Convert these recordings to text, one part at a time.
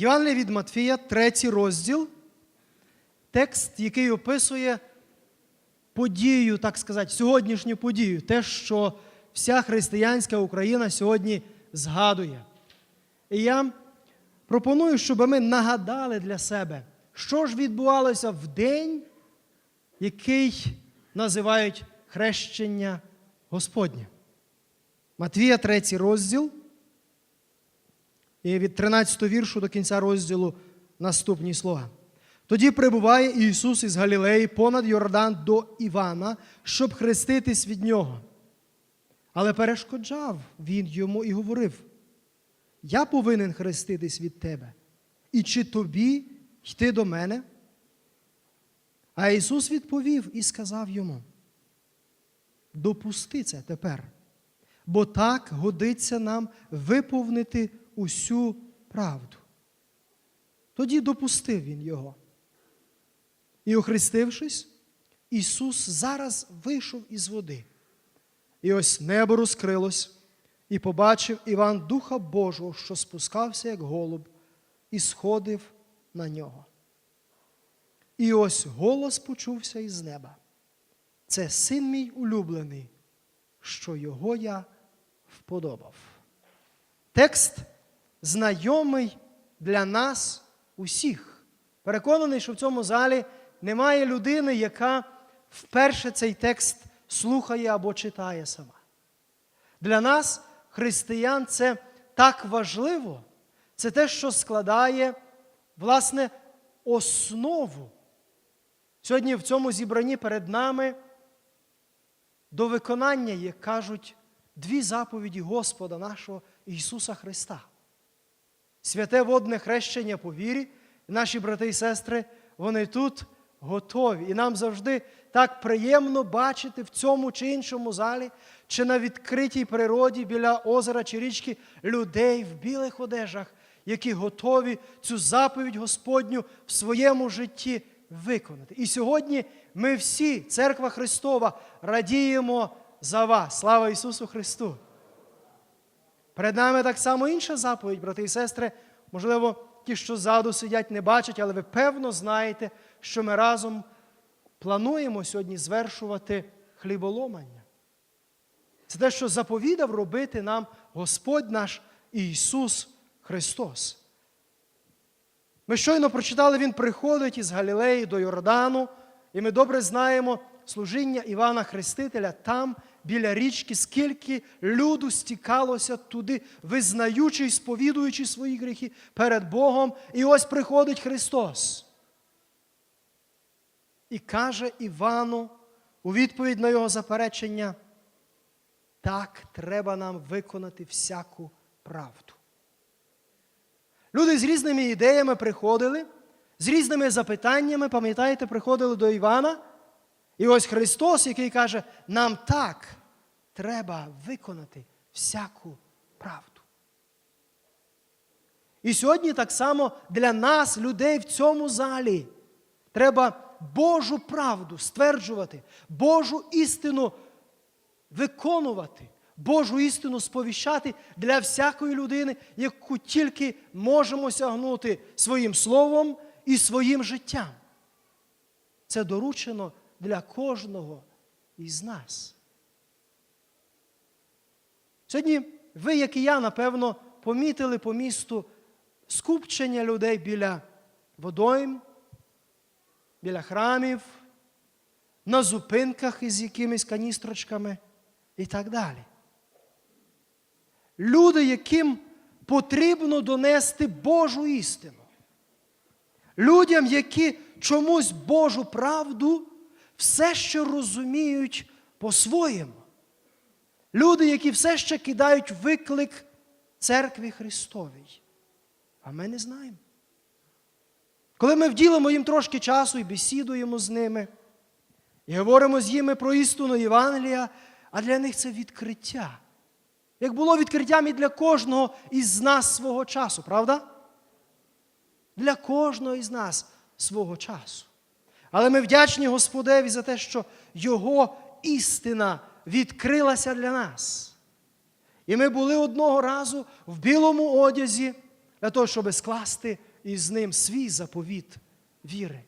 Євангелія від Матфія, третій розділ, текст, який описує подію, так сказати, сьогоднішню подію, те, що вся християнська Україна сьогодні згадує. І я пропоную, щоб ми нагадали для себе, що ж відбувалося в день, який називають хрещення Господнє. Матвія, третій розділ. І від 13 віршу до кінця розділу наступні слова. Тоді прибуває Ісус із Галілеї понад Йордан до Івана, щоб хреститись від нього. Але перешкоджав він йому і говорив: Я повинен хреститись від тебе, і чи тобі йти до мене? А Ісус відповів і сказав йому: Допусти це тепер, бо так годиться нам виповнити усю правду. Тоді допустив він його. І, охрестившись, Ісус зараз вийшов із води. І ось небо розкрилось, і побачив Іван Духа Божого, що спускався, як голуб, і сходив на нього. І ось голос почувся із неба. Це син мій улюблений, що його я вподобав. Текст знайомий для нас усіх. Переконаний, що в цьому залі немає людини, яка вперше цей текст слухає або читає сама. Для нас, християн, це так важливо, це те, що складає, власне, основу. Сьогодні в цьому зібранні перед нами до виконання, як кажуть, дві заповіді Господа нашого Ісуса Христа. Святе водне хрещення по вірі, наші брати і сестри, вони тут готові. І нам завжди так приємно бачити в цьому чи іншому залі, чи на відкритій природі біля озера чи річки людей в білих одежах, які готові цю заповідь Господню в своєму житті виконати. І сьогодні ми всі, Церква Христова, радіємо за вас. Слава Ісусу Христу! Перед нами так само інша заповідь, брати і сестри. Можливо, ті, що ззаду сидять, не бачать, але ви певно знаєте, що ми разом плануємо сьогодні звершувати хліболомання. Це те, що заповідав робити нам Господь наш Ісус Христос. Ми щойно прочитали, Він приходить із Галілеї до Йордану, і ми добре знаємо служіння Івана Хрестителя там, біля річки, скільки люду стікалося туди, визнаючи і сповідуючи свої гріхи перед Богом. І ось приходить Христос. І каже Івану у відповідь на його заперечення, так треба нам виконати всяку правду. Люди з різними ідеями приходили, з різними запитаннями, пам'ятаєте, приходили до Івана. І ось Христос, який каже, нам так треба виконати всяку правду. І сьогодні так само для нас, людей в цьому залі, треба Божу правду стверджувати, Божу істину виконувати, Божу істину сповіщати для всякої людини, яку тільки можемо сягнути своїм словом і своїм життям. Це доручено для кожного із нас. Сьогодні ви, як і я, напевно, помітили по місту скупчення людей біля водойм, біля храмів, на зупинках із якимись каністрочками і так далі. Люди, яким потрібно донести Божу істину. Людям, які чомусь Божу правду все ще розуміють по-своєму. Люди, які все ще кидають виклик церкві Христовій. А ми не знаємо. Коли ми вділимо їм трошки часу і бесідуємо з ними, і говоримо з ними про істину Євангелія, а для них це відкриття. Як було відкриттям і для кожного із нас свого часу, правда? Для кожного із нас свого часу. Але ми вдячні Господеві за те, що Його істина відкрилася для нас. І ми були одного разу в білому одязі для того, щоб скласти із ним свій заповіт віри.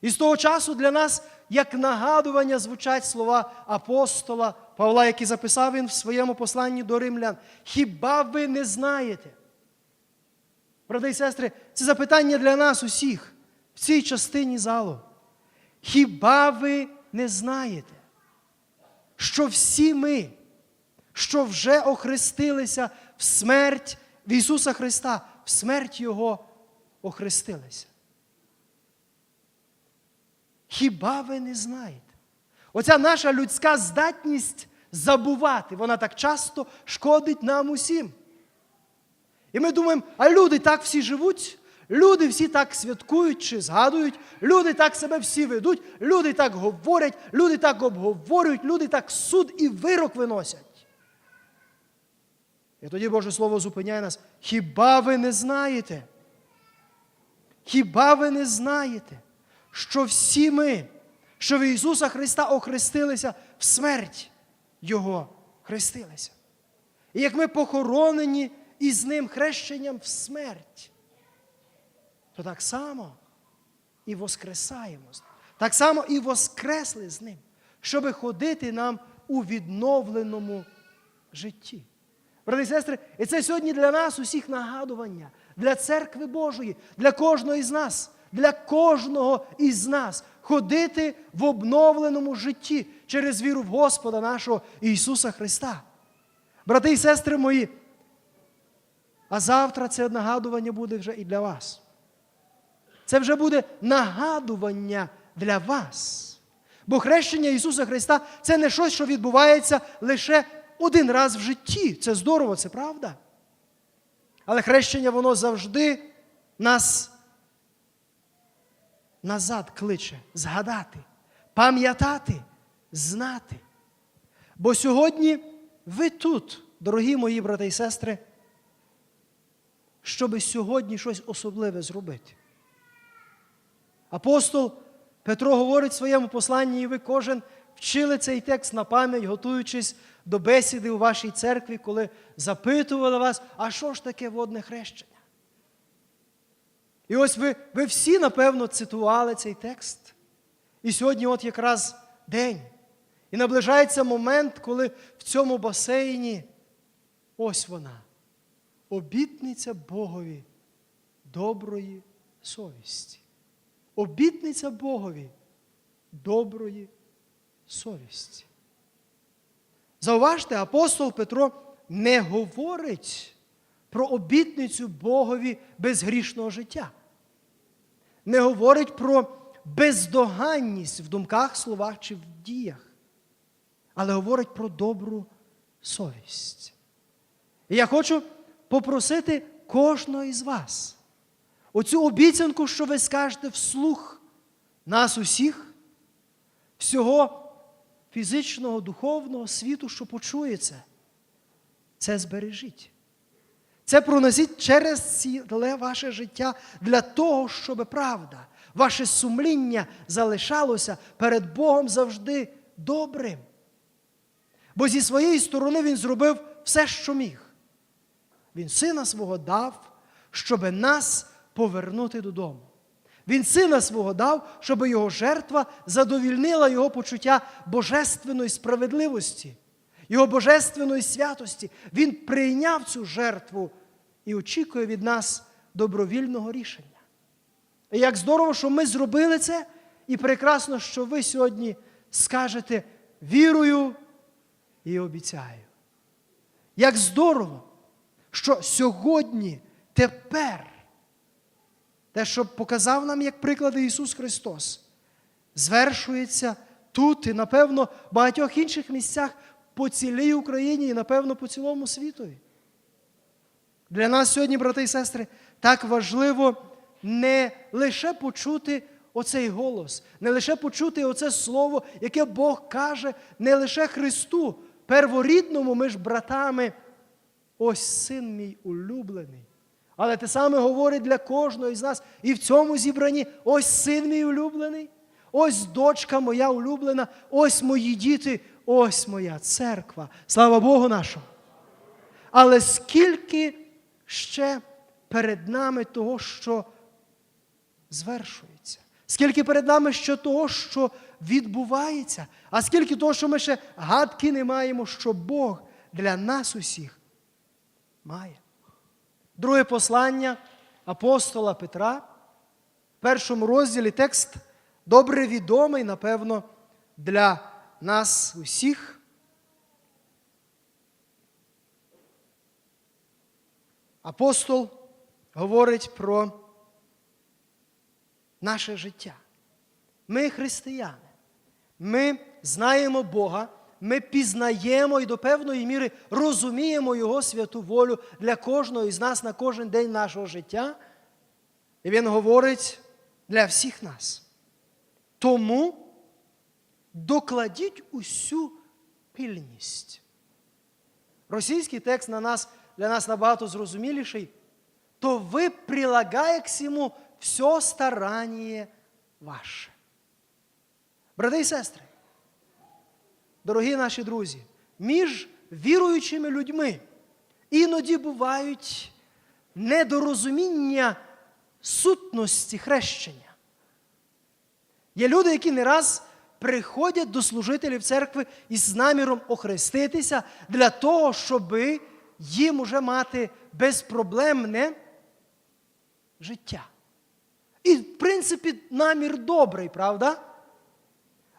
І з того часу для нас, як нагадування, звучать слова апостола Павла, які записав він в своєму посланні до римлян. Хіба ви не знаєте? Брати і сестри, це запитання для нас усіх в цій частині залу. Хіба ви не знаєте, що всі ми, що вже охрестилися в смерть в Ісуса Христа, в смерть Його охрестилися? Хіба ви не знаєте? Оця наша людська здатність забувати, вона так часто шкодить нам усім. І ми думаємо, а люди так всі живуть, люди всі так святкують чи згадують, люди так себе всі ведуть, люди так говорять, люди так обговорюють, люди так суд і вирок виносять. І тоді Боже Слово зупиняє нас. Хіба ви не знаєте? Хіба ви не знаєте, що всі ми, що в Ісуса Христа охрестилися в смерть Його хрестилися? І як ми похоронені із Ним хрещенням в смерть, то так само і воскресаємо. Так само і воскресли з Ним, щоби ходити нам у відновленому житті. Брати і сестри, і це сьогодні для нас усіх нагадування, для церкви Божої, для кожного із нас, для кожного із нас ходити в обновленому житті через віру в Господа нашого Ісуса Христа. Брати і сестри мої, а завтра це нагадування буде вже і для вас. Це вже буде нагадування для вас. Бо хрещення Ісуса Христа це не щось, що відбувається лише один раз в житті. Це здорово, це правда. Але хрещення, воно завжди нас назад кличе згадати, пам'ятати, знати. Бо сьогодні ви тут, дорогі мої брати і сестри, щоби сьогодні щось особливе зробити. Апостол Петро говорить в своєму посланні, і ви кожен вчили цей текст на пам'ять, готуючись до бесіди у вашій церкві, коли запитували вас, а що ж таке водне хрещення? І ось ви, ви всі, напевно, цитували цей текст. І сьогодні, от якраз день. І наближається момент, коли в цьому басейні ось вона, обітниця Богові доброї совісті. Обітниця Богові доброї совісті. Зауважте, апостол Петро не говорить про обітницю Богові безгрішного життя. Не говорить про бездоганність в думках, словах чи в діях, але говорить про добру совість. І я хочу попросити кожного із вас оцю обіцянку, що ви скажете вслух нас усіх, всього фізичного, духовного світу, що почує це, збережіть. Це проносіть через ціле ваше життя для того, щоб правда, ваше сумління залишалося перед Богом завжди добрим. Бо зі своєї сторони Він зробив все, що міг. Він сина свого дав, щоб нас повернути додому. Він сина свого дав, щоб його жертва задовільнила його почуття божественної справедливості, його божественної святості. Він прийняв цю жертву і очікує від нас добровільного рішення. І як здорово, що ми зробили це, і прекрасно, що ви сьогодні скажете вірую і обіцяю. Як здорово, що сьогодні, тепер, те, що показав нам як приклади Ісус Христос, звершується тут і, напевно, в багатьох інших місцях по цілій Україні і, напевно, по цілому світові. Для нас сьогодні, брати і сестри, так важливо не лише почути оцей голос, не лише почути оце слово, яке Бог каже, не лише Христу, перворідному, ми ж братами. Ось син мій улюблений. Але те саме говорить для кожного із нас. І в цьому зібранні ось син мій улюблений, ось дочка моя улюблена, ось мої діти, ось моя церква. Слава Богу нашому. Але скільки ще перед нами того, що звершується. Скільки перед нами ще того, що відбувається, а скільки того, що ми ще гадки не маємо, що Бог для нас усіх має. Друге послання апостола Петра, в першому розділі текст добре відомий, напевно, для нас усіх. Апостол говорить про наше життя. Ми християни. Ми знаємо Бога, ми пізнаємо і до певної міри розуміємо Його святу волю для кожного із нас на кожен день нашого життя. І Він говорить для всіх нас. Тому докладіть усю пильність. Російський текст на нас, для нас набагато зрозуміліший, то ви прилагая к всему все старання ваше. Брати і сестри, дорогі наші друзі, між віруючими людьми іноді бувають недорозуміння сутності хрещення. Є люди, які не раз приходять до служителів церкви із наміром охреститися для того, щоб їм уже мати безпроблемне життя. І, в принципі, намір добрий, правда?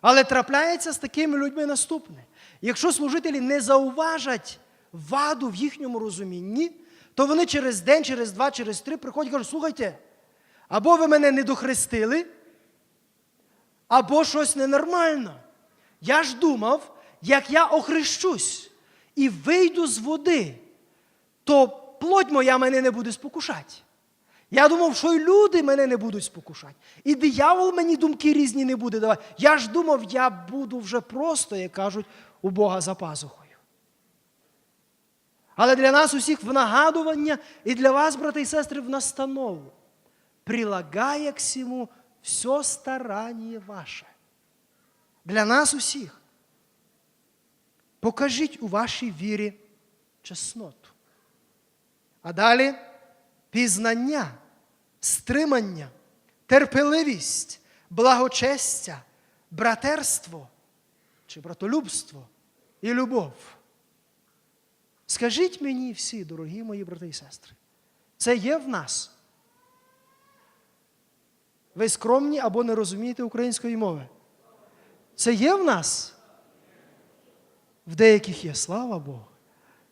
Але трапляється з такими людьми наступне. Якщо служителі не зауважать ваду в їхньому розумінні, то вони через день, через два, через три приходять і кажуть, слухайте, або ви мене не дохрестили, або щось ненормально. Я ж думав, як я охрещусь і вийду з води, то плоть моя мене не буде спокушати. Я думав, що й люди мене не будуть спокушати. І диявол мені думки різні не буде давати. Я ж думав, я буду вже просто, як кажуть, у Бога за пазухою. Але для нас усіх в нагадування і для вас, брати і сестри, в настанову. Прилагає к всему все старання ваше. Для нас усіх. Покажіть у вашій вірі чесноту. А далі пізнання, стримання, терпеливість, благочестя, братерство чи братолюбство і любов. Скажіть мені всі, дорогі мої брати і сестри, це є в нас? Ви скромні або не розумієте української мови? Це є в нас? В деяких є, слава Богу.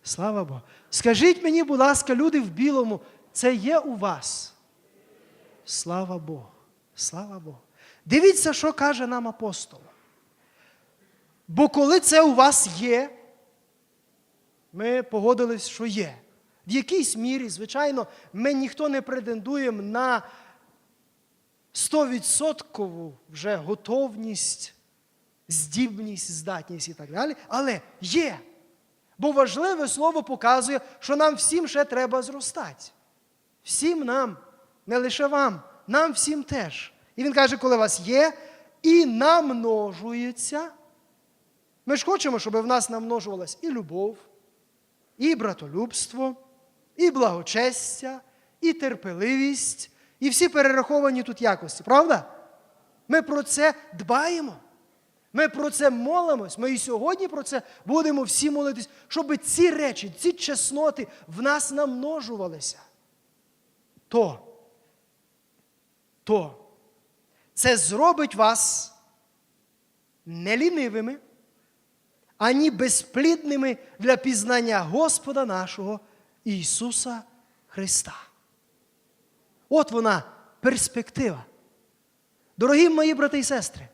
Слава Богу. Скажіть мені, будь ласка, люди в білому, це є у вас? Слава Богу. Слава Богу. Дивіться, що каже нам апостол. Бо коли це у вас є, ми погодились, що є. В якійсь мірі, звичайно, ми ніхто не претендуємо на 100% вже готовність, здібність, здатність і так далі. Але є. Бо важливе слово показує, що нам всім ще треба зростати. Всім нам, не лише вам, нам всім теж. І він каже, коли вас є і намножується. Ми ж хочемо, щоб в нас намножувалась і любов, і братолюбство, і благочестя, і терпеливість, і всі перераховані тут якості, правда? Ми про це дбаємо. Ми про це молимось. Ми і сьогодні про це будемо всі молитись, щоб ці речі, ці чесноти в нас намножувалися. То, то це зробить вас не лінивими, ані безплідними для пізнання Господа нашого Ісуса Христа. От вона перспектива. Дорогі мої брати і сестри,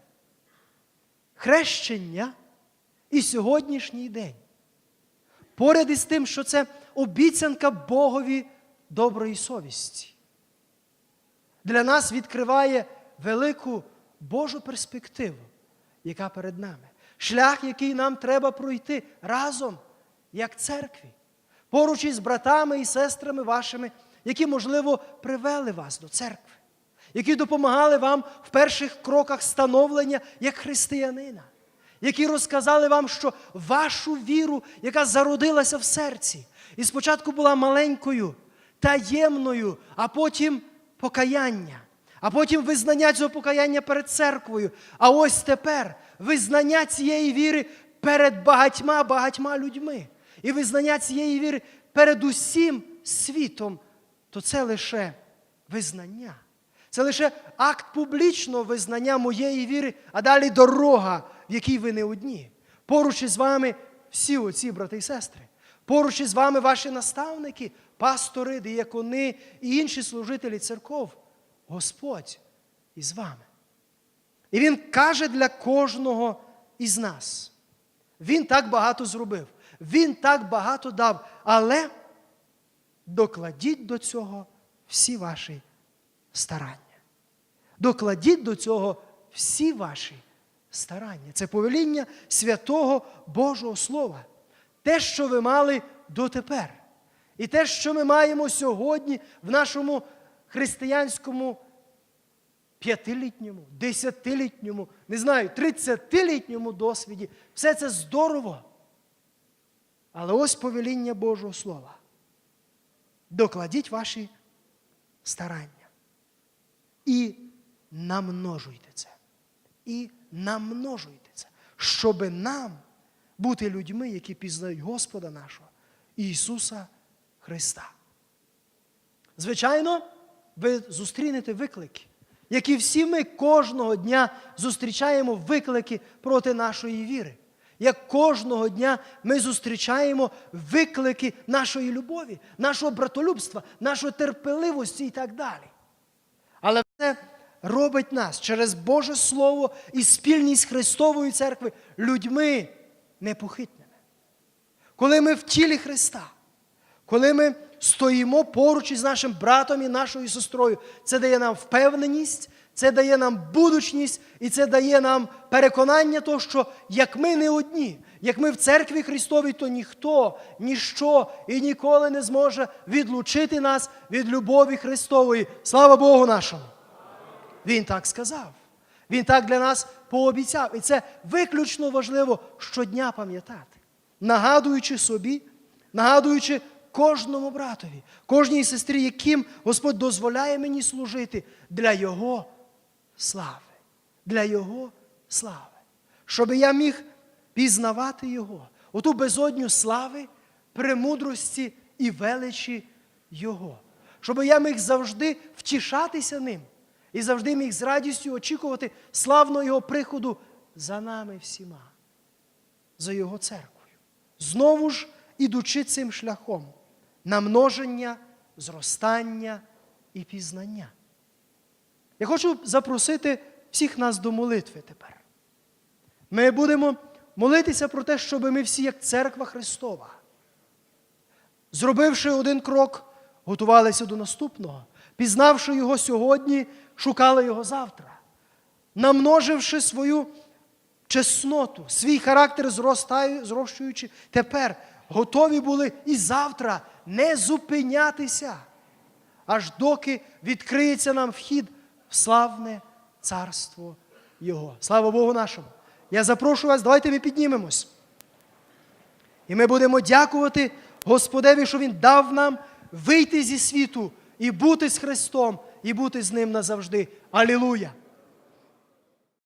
хрещення і сьогоднішній день. Поряд із тим, що це обіцянка Богові доброї совісті. Для нас відкриває велику Божу перспективу, яка перед нами. Шлях, який нам треба пройти разом, як церкві, поруч із братами і сестрами вашими, які, можливо, привели вас до церкви, які допомагали вам в перших кроках становлення як християнина, які розказали вам, що вашу віру, яка зародилася в серці, і спочатку була маленькою, таємною, а потім покаяння, а потім визнання цього покаяння перед церквою. А ось тепер визнання цієї віри перед багатьма багатьма людьми. І визнання цієї віри перед усім світом, то це лише визнання. Це лише акт публічного визнання моєї віри, а далі дорога, в якій ви не одні. Поруч із вами всі оці брати і сестри. Поруч із вами ваші наставники, пастори, диякони і інші служителі церков. Господь із вами. І Він каже для кожного із нас. Він так багато зробив, Він так багато дав, але докладіть до цього всі ваші старання. Докладіть до цього всі ваші старання. Це повеління святого Божого Слова. Те, що ви мали дотепер. І те, що ми маємо сьогодні в нашому християнському п'ятилітньому, десятилітньому, не знаю, тридцятилітньому досвіді, все це здорово. Але ось повеління Божого Слова. Докладіть ваші старання. І намножуйте це. І намножуйте це, щоби нам бути людьми, які пізнають Господа нашого Ісуса Христа. Звичайно, ви зустрінете виклики, які всі ми кожного дня зустрічаємо виклики проти нашої віри. Як кожного дня ми зустрічаємо виклики нашої любові, нашого братолюбства, нашої терпеливості і так далі. Але це робить нас через Боже Слово і спільність Христової церкви людьми непохитними. Коли ми в тілі Христа, коли ми стоїмо поруч із нашим братом і нашою сестрою, це дає нам впевненість, це дає нам будучність і це дає нам переконання, того, що як ми не одні, як ми в церкві Христовій, то ніхто, ніщо і ніколи не зможе відлучити нас від любові Христової. Слава Богу нашому! Він так сказав. Він так для нас пообіцяв. І це виключно важливо щодня пам'ятати, нагадуючи собі, нагадуючи кожному братові, кожній сестрі, яким Господь дозволяє мені служити для Його слави, для Його слави. Щоб я міг пізнавати Його, оту безодню слави, премудрості і величі Його. Щоб я міг завжди втішатися ним і завжди міг з радістю очікувати славного Його приходу за нами всіма, за Його церквою. Знову ж ідучи цим шляхом намноження, зростання і пізнання. Я хочу запросити всіх нас до молитви тепер. Ми будемо молитися про те, щоб ми всі, як церква Христова, зробивши один крок, готувалися до наступного, пізнавши його сьогодні, шукали його завтра, намноживши свою чесноту, свій характер зрощуючи, тепер готові були і завтра не зупинятися, аж доки відкриється нам вхід в славне царство Його. Слава Богу нашому! Я запрошую вас, давайте ми піднімемось. І ми будемо дякувати Господеві, що Він дав нам вийти зі світу і бути з Христом, і бути з Ним назавжди. Алілуя!